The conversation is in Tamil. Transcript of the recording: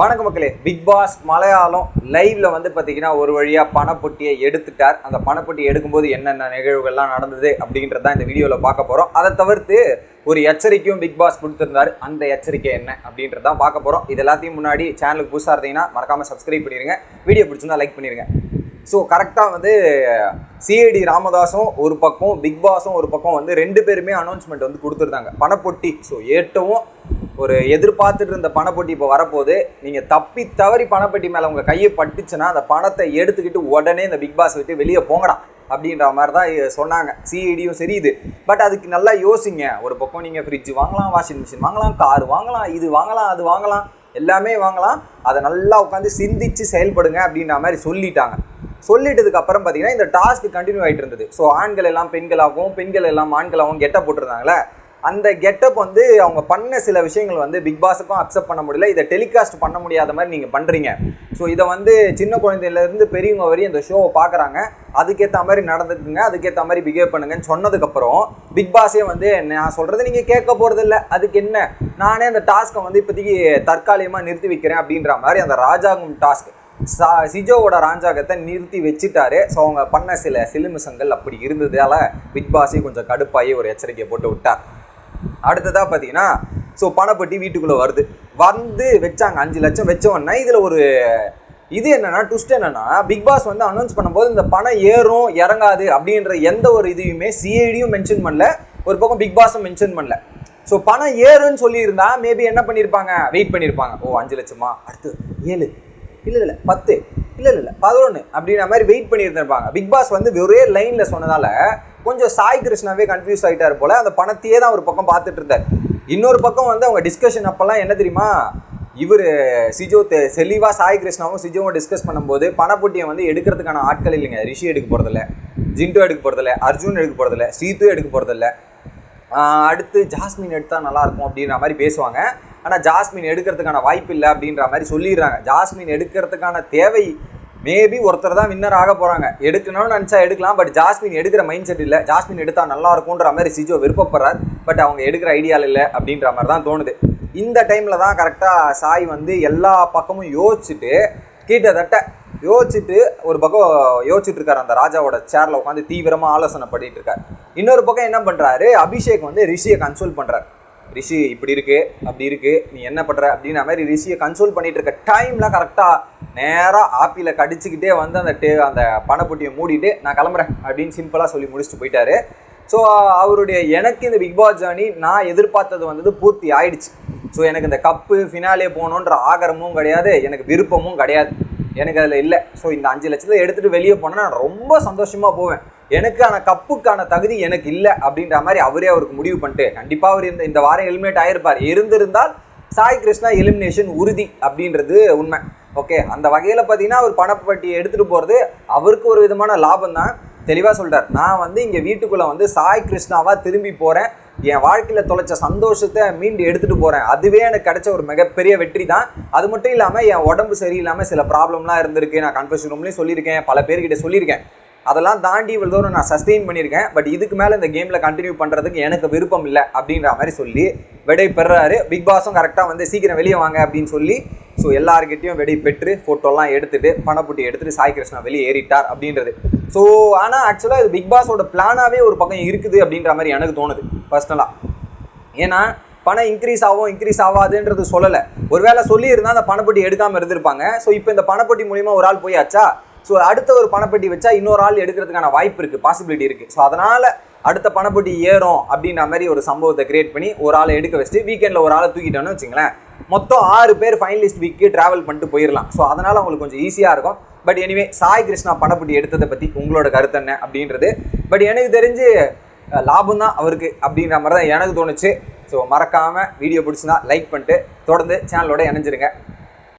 வணக்க மக்களே. பிக் பாஸ் மலையாளம் லைவ்ல வந்து பார்த்தீங்கன்னா ஒரு வழியாக பணப்பொட்டியை எடுத்துட்டார். அந்த பணப்பொட்டி எடுக்கும்போது என்னென்ன நிகழ்வுகள்லாம் நடந்தது அப்படின்றதான் இந்த வீடியோவில் பார்க்க போகிறோம் அதை தவிர்த்து ஒரு எச்சரிக்கையும் பிக் பாஸ் கொடுத்துருந்தாரு. அந்த எச்சரிக்கை என்ன அப்படின்றதான் பார்க்க போகிறோம் இது எல்லாத்தையும் முன்னாடி சேனலுக்கு புதுசாக இருந்தீங்கன்னா மறக்காமல் சப்ஸ்கிரைப் பண்ணிடுங்க வீடியோ பிடிச்சிருந்தா லைக் பண்ணிருங்க. ஸோ கரெக்டாக வந்து சிஐடி ராமதாஸும் ஒரு பக்கம் பிக் பாஸும் ஒரு பக்கம் வந்து ரெண்டு பேருமே அனௌன்ஸ்மெண்ட் வந்து கொடுத்துருந்தாங்க. பணப்பொட்டி ஸோ ஏற்றவும் ஒரு எதிர்பார்த்துட்டு இருந்த பணப்பொட்டி இப்போ வரப்போகுது. நீங்கள் தப்பி தவறி பணப்பெட்டி மேலே உங்கள் கையை பட்டுச்சுன்னா அந்த பணத்தை எடுத்துக்கிட்டு உடனே இந்த பிக் பாஸ் விட்டு வெளியே போங்கடா அப்படின்ற மாதிரி தான் சொன்னாங்க. சிஐடியும் சரி இது. பட் அதுக்கு நல்லா யோசிங்க. ஒரு பக்கம் நீங்கள் ஃப்ரிட்ஜ் வாங்கலாம் வாஷிங் மிஷின் வாங்கலாம் கார் வாங்கலாம் இது வாங்கலாம் அது வாங்கலாம் எல்லாமே வாங்கலாம். அதை நல்லா உட்காந்து சிந்திச்சு செயல்படுங்க அப்படின்ற மாதிரி சொல்லிட்டாங்க. சொல்லிட்டதுக்கு அப்புறம் பார்த்தீங்கன்னா இந்த டாஸ்க் கண்டினியூ ஆகிட்டு இருந்தது. ஸோ ஆண்கள் எல்லாம் பெண்களாகவும் பெண்கள் எல்லாம் ஆண்களாகவும் கெட்ட போட்டிருந்தாங்களே அந்த கெட்டப் வந்து அவங்க பண்ண சில விஷயங்கள் வந்து பிக் பாஸுக்கும் அக்செப்ட் பண்ண முடியல. இதை டெலிகாஸ்ட் பண்ண முடியாத மாதிரி நீங்கள் பண்ணுறீங்க ஸோ இதை வந்து சின்ன குழந்தையிலேருந்து பெரியவங்க வரையும் இந்த ஷோவை பார்க்குறாங்க அதுக்கேற்ற மாதிரி நடந்துக்குங்க அதுக்கேற்ற மாதிரி பிஹேவ் பண்ணுங்கன்னு சொன்னதுக்கப்புறம் பிக் பாஸே வந்து நான் சொல்கிறது நீங்கள் கேட்க போகிறதில்ல அதுக்கு என்ன? நானே அந்த டாஸ்க்கை வந்து இப்போதைக்கு தற்காலிகமாக நிறுத்தி வைக்கிறேன் அப்படின்ற மாதிரி அந்த ராஜாங்கும் டாஸ்க் சா சிஜோவோட ராஜாகத்தை நிறுத்தி வச்சுட்டாரு. ஸோ அவங்க பண்ண சில சிலுமிசங்கள் அப்படி இருந்ததால பிக் பாஸே கொஞ்சம் கடுப்பாகி ஒரு எச்சரிக்கையை போட்டு விட்டார். அடுத்ததாக பார்த்தீங்கன்னா ஸோ பணப்பட்டி வீட்டுக்குள்ளே வருது. வந்து வச்சாங்க அஞ்சு லட்சம் வச்சோன்னா இதில் ஒரு இது என்னன்னா ட்விஸ்ட் என்னன்னா பிக் பாஸ் வந்து அனௌன்ஸ் பண்ணும்போது இந்த பணம் ஏறும் இறங்காது அப்படின்ற எந்த ஒரு இதையுமே சிஐடியும் மென்ஷன் பண்ணல. ஒரு பக்கம் பிக் பாஸும் மென்ஷன் பண்ணல. ஸோ பணம் ஏறுன்னு சொல்லியிருந்தா மேபி என்ன பண்ணியிருப்பாங்க வெயிட் பண்ணியிருப்பாங்க ஓ அஞ்சு லட்சமா? அடுத்து ஏழு. இல்லை இல்லை பத்து. இல்லை இல்லை பதினொன்று அப்படின்ற மாதிரி வெயிட் பண்ணியிருந்திருப்பாங்க. பிக் பாஸ் வந்து ஒரே லைனில் சொன்னதால கொஞ்சம் சாய் கிருஷ்ணாவே கன்ஃபியூஸ் ஆகிட்டார் போல். அந்த பணத்தையே தான் ஒரு பக்கம் பார்த்துட்டு இருந்தார். இன்னொரு பக்கம் வந்து அவங்க டிஸ்கஷன் அப்போல்லாம் என்ன தெரியுமா? இவர் சிஜோ தெ- செலிவா சாய் கிருஷ்ணாவும் சிஜோவும் டிஸ்கஸ் பண்ணும்போது பணப்பொட்டியை வந்து எடுக்கிறதுக்கான ஆட்கள் இல்லைங்க. ரிஷி எடுக்க போகிறதில்ல ஜிண்டோ எடுக்க போகிறதில்ல அர்ஜுன் எடுக்க போகிறதில்ல ஸ்ரீத்து எடுக்க போகிறதில்ல அடுத்து ஜாஸ்மின் எடுத்தால் நல்லாயிருக்கும் அப்படின்ற மாதிரி பேசுவாங்க. ஆனால் ஜாஸ்மின் எடுக்கிறதுக்கான வாய்ப்பு இல்லை அப்படின்ற மாதிரி சொல்லிடுறாங்க. ஜாஸ்மின் எடுக்கிறதுக்கான தேவை மேபி ஒருத்தர் தான் வின்னர் ஆக போகிறாங்க எடுக்கணும்னு நினச்சா எடுக்கலாம் பட் ஜாஸ்மின் எடுக்கிற மைண்ட் செட் இல்லை. ஜாஸ்மின் எடுத்தால் நல்லா இருக்கும்ன்ற மாதிரி சிஜோ விருப்பப்படுறார். பட் அவங்க எடுக்கிற ஐடியாவில் இல்லை அப்படின்ற மாதிரி தான் தோணுது. இந்த டைமில் தான் கரெக்டாக சாய் வந்து எல்லா பக்கமும் யோசிச்சுட்டு கிட்டத்தட்ட யோசிச்சுட்டு ஒரு பக்கம் யோசிச்சுட்டு இருக்காரு அந்த ராஜாவோட சேரில் உட்காந்து தீவிரமாக ஆலோசனை பண்ணிட்டு இருக்காரு. இன்னொரு பக்கம் என்ன பண்ணுறாரு அபிஷேக் வந்து ரிஷியை கன்சோல் பண்ணுறாரு ரிஷி இப்படி இருக்கு அப்படி இருக்கு நீ என்ன பண்ற அப்படின்ற மாதிரி ரிஷியை கன்சோல் பண்ணிட்டு இருக்க டைம்ல கரெக்டா நேரா ஆப்பில கடிச்சுக்கிட்டே வந்து அந்த டே அந்த பணப்பொட்டியை மூடிட்டு நான் கிளம்புறேன் அப்படின்னு சிம்பிளா சொல்லி முடிச்சுட்டு போயிட்டாரு. ஸோ அவருடைய எனக்கு இந்த பிக் பாஸ் ஜேர்னி நான் எதிர்பார்த்தது வந்தது பூர்த்தி ஆயிடுச்சு. ஸோ எனக்கு இந்த கப்பு ஃபினாலே போகணுன்ற ஆகரமும் கிடையாது எனக்கு விருப்பமும் கிடையாது. எனக்கு அதில் இல்லை. ஸோ இந்த அஞ்சு லட்சத்தை எடுத்துகிட்டு வெளியே போனால் நான் ரொம்ப சந்தோஷமாக போவேன். எனக்கான கப்புக்கான தகுதி எனக்கு இல்லை அப்படின்ற மாதிரி அவரே அவருக்கு முடிவு பண்ணிட்டு கண்டிப்பாக அவர் இந்த இந்த வாரம் எலிமினேட் ஆகிருப்பார் இருந்திருந்தால் சாய் கிருஷ்ணா எலிமினேஷன் உறுதி அப்படின்றது உண்மை. ஓகே அந்த வகையில் பார்த்தீங்கன்னா அவர் பணப்பட்டியை எடுத்துகிட்டு போகிறது அவருக்கு ஒரு விதமான லாபம் தான். தெளிவாக சொல்கிறார் நான் வந்து இங்கே வீட்டுக்குள்ளே வந்து சாய் கிருஷ்ணாவாக திரும்பி போகிறேன் என் வாழ்க்கையில் தொலைச்ச சந்தோஷத்தை மீண்டு எடுத்துகிட்டு போகிறேன் அதுவே எனக்கு கிடைச்ச ஒரு மிகப்பெரிய வெற்றி தான். அது மட்டும் இல்லாமல் என் உடம்பு சரியில்லாமல் சில ப்ராப்ளம்லாம் இருந்திருக்கு. நான் கன்ஃபர்ஷன் ரூம்லேயும் சொல்லியிருக்கேன். பல பேர்கிட்ட சொல்லியிருக்கேன். அதெல்லாம் தாண்டி இவ்வளோ தூரம் நான் சஸ்டெயின் பண்ணியிருக்கேன். பட் இதுக்கு மேலே இந்த கேமில் கண்டினியூ பண்ணுறதுக்கு எனக்கு விருப்பம் இல்லை அப்படின்ற மாதிரி சொல்லி விடை பெறாரு. பிக் பாஸும் கரெக்டாக வந்து சீக்கிரம் வெளியே வாங்க அப்படின்னு சொல்லி ஸோ எல்லார்கிட்டயும் வெடி பெற்று ஃபோட்டோலாம் எடுத்துட்டு பணப்புட்டி எடுத்துட்டு சாய் கிருஷ்ணா வெளியே ஏறிட்டார் அப்படின்றது. ஸோ ஆனால் ஆக்சுவலாக இது பிக் பாஸோட பிளானாகவே ஒரு பக்கம் இருக்குது அப்படின்ற மாதிரி எனக்கு தோணுது பர்சனலாக ஏன்னா பணம் இன்க்ரீஸ் ஆகும் இன்க்ரீஸ் ஆகாதுன்றது சொல்லலை. ஒருவேளை சொல்லியிருந்தால் அந்த பணப்பட்டி எடுக்காமல் இருந்திருப்பாங்க. ஸோ இப்போ இந்த பணப்பட்டி மூலிமா ஒரு ஆள் போயாச்சா? ஸோ அடுத்த ஒரு பணப்பட்டி வச்சா இன்னொரு ஆள் எடுக்கிறதுக்கான வாய்ப்பு இருக்குது பாசிபிலிட்டி இருக்குது ஸோ அதனால் அடுத்த பணப்பட்டி ஏறும் அப்படின்ற மாதிரி ஒரு சம்பவத்தை கிரியேட் பண்ணி ஒரு ஆளை எடுக்க வச்சுட்டு வீக்கெண்டில் ஒரு ஆளை தூக்கிட்டோன்னு வச்சுங்களேன். மொத்தம் ஆறு பேர் ஃபைனலிஸ்ட் வீக்கு ட்ராவல் பண்ணிட்டு போயிடலாம் ஸோ அதனால் அவங்களுக்கு கொஞ்சம் ஈஸியாக இருக்கும். பட் எனிவே சாய் கிருஷ்ணா பணப்பட்டி எடுத்ததை பற்றி உங்களோட கருத்து என்ன அப்படின்றது. பட் எனக்கு தெரிஞ்சு லாபம் தான் அவருக்கு அப்படின்ற மாதிரி தான் எனக்கு தோணுச்சு. ஸோ மறக்காமல் வீடியோ பிடிச்சிருந்தா லைக் பண்ணிட்டு தொடர்ந்து சேனலோட இணைஞ்சிருங்க.